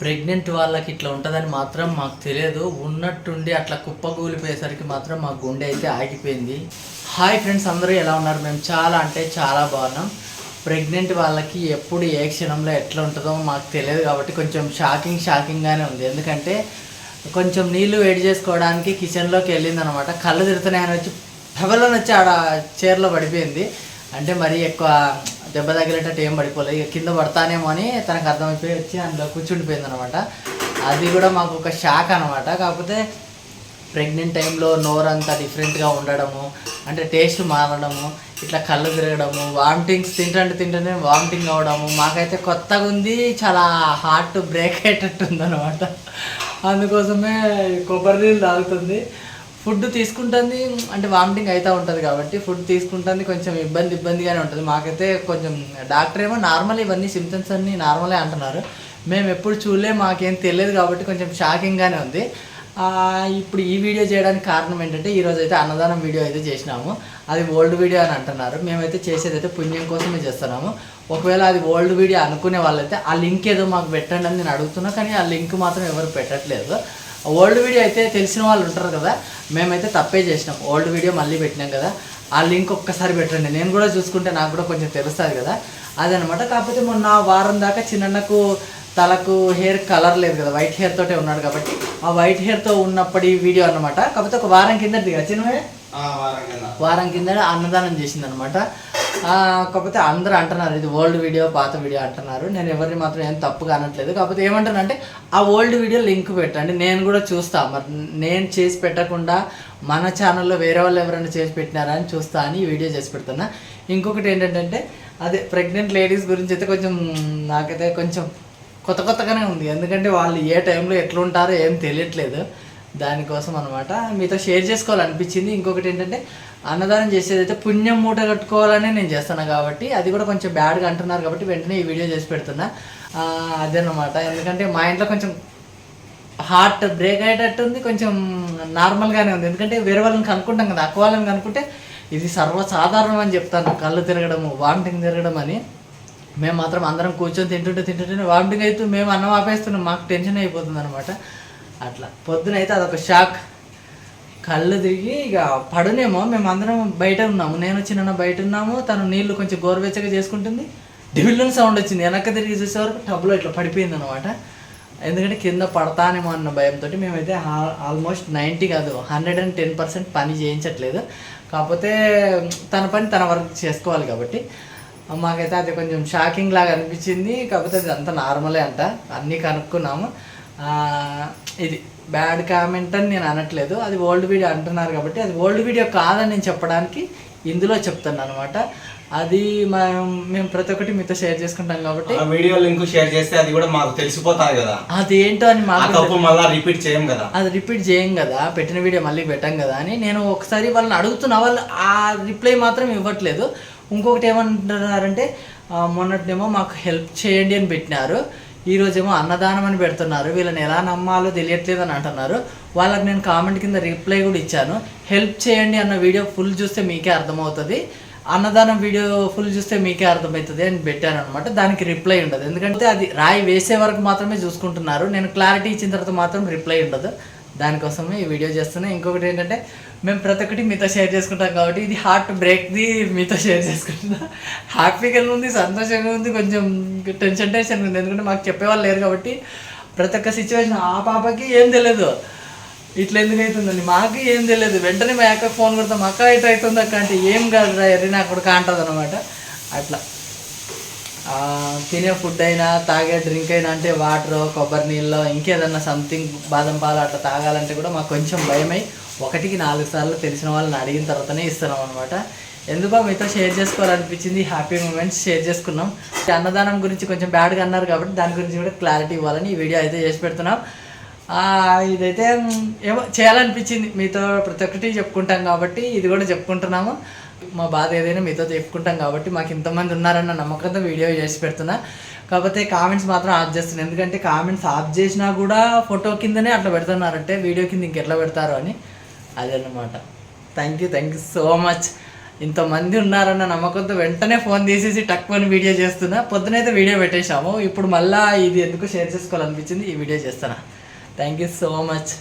Pregnant వాళ్ళకి ఇట్లా ఉంటుందని మాత్రం మాకు తెలియదు. ఉన్నట్టుండి అట్లా కుప్పకూలిపోయేసరికి మాత్రం మా గుండె అయితే ఆగిపోయింది. హాయ్ ఫ్రెండ్స్ అందరూ ఎలా ఉన్నారు? మేము చాలా అంటే చాలా బాగున్నాం. ప్రెగ్నెంట్ వాళ్ళకి ఎప్పుడు ఏ క్షణంలో ఎట్లా ఉంటుందో మాకు తెలియదు కాబట్టి కొంచెం షాకింగ్ షాకింగ్గానే ఉంది. ఎందుకంటే కొంచెం నీళ్ళు వేడి చేసుకోవడానికి కిచెన్లోకి వెళ్ళిందనమాట. కళ్ళు తిరుగుతున్నాయని వచ్చి పెవలను వచ్చి ఆడ చీరలో పడిపోయింది. అంటే మరీ ఎక్కువ దెబ్బ తగిలేటట్టు ఏం పడిపోలేదు ఇక కింద పడతానేమో అని తనకు అర్థమైపోయి వచ్చి అందులో కూర్చుండిపోయింది అనమాట అది కూడా మాకు ఒక షాక్ అనమాట. కాకపోతే ప్రెగ్నెంట్ టైంలో నోరు అంతా డిఫరెంట్గా ఉండడము అంటే టేస్ట్ మారడము ఇట్లా కళ్ళు తిరగడము వామిటింగ్స్ తింటుంటే తింటూనే వామిటింగ్ అవ్వడము మాకైతే కొత్తగా ఉంది చాలా హార్ట్ బ్రేక్ అయ్యేటట్టు ఉందన్నమాట అందుకోసమే కొబ్బరి నీళ్ళు తాగుతుంది. ఫుడ్ తీసుకుంటుంది అంటే వామిటింగ్ అవుతూ ఉంటుంది కాబట్టి ఫుడ్ తీసుకుంటుంది కొంచెం ఇబ్బంది ఇబ్బందిగానే ఉంటుంది. మాకైతే కొంచెం డాక్టర్ ఏమో నార్మల్ ఇవన్నీ సిమ్టమ్స్ అన్నీ నార్మలే అంటున్నారు. మేము ఎప్పుడు చూడలే మాకేం తెలియదు కాబట్టి కొంచెం షాకింగ్గానే ఉంది. ఇప్పుడు ఈ వీడియో చేయడానికి కారణం ఏంటంటే ఈరోజు అయితే అన్నదానం వీడియో అయితే చేసినాము. అది ఓల్డ్ వీడియో అని అంటున్నారు. మేమైతే చేసేది అయితే పుణ్యం కోసమే చేస్తున్నాము. ఒకవేళ అది ఓల్డ్ వీడియో అనుకునే వాళ్ళైతే ఆ లింక్ ఏదో మాకు పెట్టండి అని నేను అడుగుతున్నా కానీ ఆ లింక్ మాత్రం ఎవరు పెట్టట్లేదు. ఓల్డ్ వీడియో అయితే తెలిసిన వాళ్ళు ఉంటారు కదా మేమైతే తప్పే చేసినాం. ఓల్డ్ వీడియో మళ్ళీ పెట్టినాం కదా. ఆ లింక్ ఒక్కసారి పెట్టండి. నేను కూడా చూసుకుంటే నాకు కూడా కొంచెం తెలుస్తుంది కదా. అదనమాట. కాకపోతే మొన్న వారం దాకా చిన్నకు తలకు హెయిర్ కలర్ లేదు కదా. వైట్ హెయిర్ తోటే ఉన్నాడు కాబట్టి ఆ వైట్ హెయిర్తో ఉన్నప్పటి వీడియో అన్నమాట. కాకపోతే ఒక వారం కింద దిగా చిన్నవే? ఆ, వారం కింద. అన్నదానం చేసిందనమాట కాకపోతే అందరూ అంటున్నారు ఇది ఓల్డ్ వీడియో పాత వీడియో అంటున్నారు. నేను ఎవరిని మాత్రం ఏం తప్పుగా అనట్లేదు. కాకపోతే ఏమంటానంటే ఆ ఓల్డ్ వీడియో లింక్ పెట్టండి. నేను కూడా చూస్తా. మరి నేను చేసి పెట్టకుండా మన ఛానల్లో వేరే వాళ్ళు ఎవరైనా చేసి పెట్టినారా అని చూస్తా అని ఈ వీడియో చేసి పెడుతున్నా. ఇంకొకటి ఏంటంటే అదే ప్రెగ్నెంట్ లేడీస్ గురించి అయితే కొంచెం నాకైతే కొంచెం కొత్త కొత్తగానే ఉంది. ఎందుకంటే వాళ్ళు ఏ టైంలో ఎట్లుంటారో ఏం తెలియట్లేదు. దానికోసం అనమాట మీతో షేర్ చేసుకోవాలనిపించింది. ఇంకొకటి ఏంటంటే అన్నదానం చేసేది అయితే పుణ్యం మూట కట్టుకోవాలని నేను చేస్తాను కాబట్టి అది కూడా కొంచెం బ్యాడ్గా అంటున్నారు కాబట్టి వెంటనే ఈ వీడియో చేసి పెడుతున్నా. అదేనమాట ఎందుకంటే మా ఇంట్లో కొంచెం హార్ట్ బ్రేక్ అయ్యేటట్టు ఉంది కొంచెం నార్మల్గానే ఉంది. ఎందుకంటే వేరే వాళ్ళని కనుక్కుంటాం కదా అక్కవాళ్ళని కనుక్కుంటే ఇది సర్వసాధారణం అని చెప్తాను. కళ్ళు తిరగడము వామిటింగ్ తిరగడం అని. మేము మాత్రం అందరం కూర్చొని తింటుంటే తింటుంటే వామిటింగ్ అయితే మేము అన్నం ఆపేస్తున్నాం. మాకు టెన్షన్ అయిపోతుంది అనమాట అట్లా. పొద్దున అయితే అదొక షాక్. కళ్ళు తిరిగి ఇక పడునేమో మేము అందరం బయట ఉన్నాము. నేను చిన్న బయట ఉన్నాము. తను నీళ్ళు కొంచెం గోరువెచ్చగా చేసుకుంటుంది. డివిల్లింగ్ సౌండ్ వచ్చింది. వెనక్కి తిరిగి చూసే వరకు టబ్లో ఇట్లా పడిపోయింది అనమాట ఎందుకంటే కింద పడతానేమో అన్న భయంతో మేమైతే ఆల్మోస్ట్ నైంటీ కాదు హండ్రెడ్ అండ్ టెన్ పర్సెంట్ పని చేయించట్లేదు. కాకపోతే తన పని తన వర్క్ చేసుకోవాలి కాబట్టి. మాకైతే అది కొంచెం షాకింగ్ లాగా అనిపించింది. కాకపోతే అది అంతా నార్మలే అంట. అన్నీ కనుక్కున్నాము. ఇది బ్యాడ్ కామెంట్ అని నేను అనట్లేదు. అది ఓల్డ్ వీడియో అంటున్నారు కాబట్టి అది ఓల్డ్ వీడియో కాదని నేను చెప్పడానికి ఇందులో చెప్తాను అనమాట అది మేము మేము ప్రతి ఒక్కటి మీతో షేర్ చేసుకుంటాం కాబట్టి వీడియో లింక్ షేర్ చేస్తే అది కూడా మాకు తెలిసిపోతాది కదా. అది ఏంటో అని మాకు తప్పు మళ్ళా రిపీట్ చేయం కదా. అది రిపీట్ చేయం కదా. పెట్టిన వీడియో మళ్ళీ పెట్టాం కదా అని నేను ఒకసారి వాళ్ళని అడుగుతున్నా వాళ్ళు ఆ రిప్లై మాత్రం ఇవ్వట్లేదు. ఇంకొకటి ఏమంటున్నారంటే ఆ, మొన్నటినేమో మాకు హెల్ప్ చేయండి అని పెట్టినారు. ఈ రోజేమో అన్నదానం అని పెడుతున్నారు. వీళ్ళని ఎలా నమ్మాలో తెలియట్లేదు అని అంటున్నారు. వాళ్ళకి నేను కామెంట్ కింద రిప్లై కూడా ఇచ్చాను. హెల్ప్ చేయండి అన్న వీడియో ఫుల్ చూస్తే మీకే అర్థమవుతుంది. అన్నదానం వీడియో ఫుల్ చూస్తే మీకే అర్థమవుతుంది అని పెట్టాను అనమాట దానికి రిప్లై ఉండదు. ఎందుకంటే అది రాయి వేసే వరకు మాత్రమే చూసుకుంటున్నారు. నేను క్లారిటీ ఇచ్చిన తర్వాత మాత్రం రిప్లై ఉండదు. దానికోసమే ఈ వీడియో చేస్తున్నా. ఇంకొకటి ఏంటంటే మేము ప్రతి ఒక్కటి మీతో షేర్ చేసుకుంటాం కాబట్టి ఇది హార్ట్ బ్రేక్ది మీతో షేర్ చేసుకుంటున్నా. హ్యాపీగా ఉంది సంతోషంగా ఉంది కొంచెం టెన్షన్ టెన్షన్ ఉంది. ఎందుకంటే మాకు చెప్పేవాళ్ళు లేరు కాబట్టి ప్రతి ఒక్క సిచ్యువేషన్ ఆ పాపకి ఏం తెలియదు ఇట్లా ఎందుకు అవుతుందండి మాకు ఏం తెలియదు వెంటనే మా అక్క ఫోన్ కొడతాం అక్క ఇట్లా అవుతుంది అక్క అంటే ఏం కాదు రా ఎర్రి నాకు కూడా కాంటది అనమాట అట్లా. తినే ఫుడ్ అయినా తాగే డ్రింక్ అయినా అంటే వాటర్ కొబ్బరి నీళ్ళు ఇంకేదన్నా సంథింగ్ బాదం పాలు అట్లా తాగాలంటే కూడా మాకు కొంచెం భయమై ఒకటికి నాలుగు సార్లు తెలిసిన వాళ్ళని అడిగిన తర్వాతనే ఇస్తున్నాం అనమాట ఎందుకో మీతో షేర్ చేసుకోవాలనిపించింది? హ్యాపీ మూమెంట్స్ షేర్ చేసుకున్నాం. అన్నదానం గురించి కొంచెం బ్యాడ్గా అన్నారు కాబట్టి దాని గురించి కూడా క్లారిటీ ఇవ్వాలని ఈ వీడియో అయితే చేసి పెడుతున్నాం. ఇదైతే ఏమో చేయాలనిపించింది. మీతో ప్రతి ఒక్కటి చెప్పుకుంటాం కాబట్టి ఇది కూడా చెప్పుకుంటున్నాము. మా బాధ ఏదైనా మీతో చెప్పుకుంటాం కాబట్టి మాకు ఇంతమంది ఉన్నారన్న నమ్మకంతో వీడియో చేసి పెడుతున్నా. కాకపోతే కామెంట్స్ మాత్రం ఆఫ్ చేస్తున్నాను ఎందుకంటే కామెంట్స్ ఆఫ్ చేసినా కూడా ఫోటో కిందనే అట్లా పెడుతున్నారంటే వీడియో కింద ఇంకెట్లా పెడతారు అని. అదన్నమాట. Thank you thank you so much ఇంతమంది ఉన్నారన్న నమ్మకంతో వెంటనే ఫోన్ తీసేసి టక్కుని వీడియో చేస్తున్నా. పొద్దునైతే వీడియో పెట్టేశాము. ఇప్పుడు మళ్ళీ ఇది ఎందుకు షేర్ చేసుకోవాలనిపించింది ఈ వీడియో చేస్తాను థ్యాంక్ యూ సో మచ్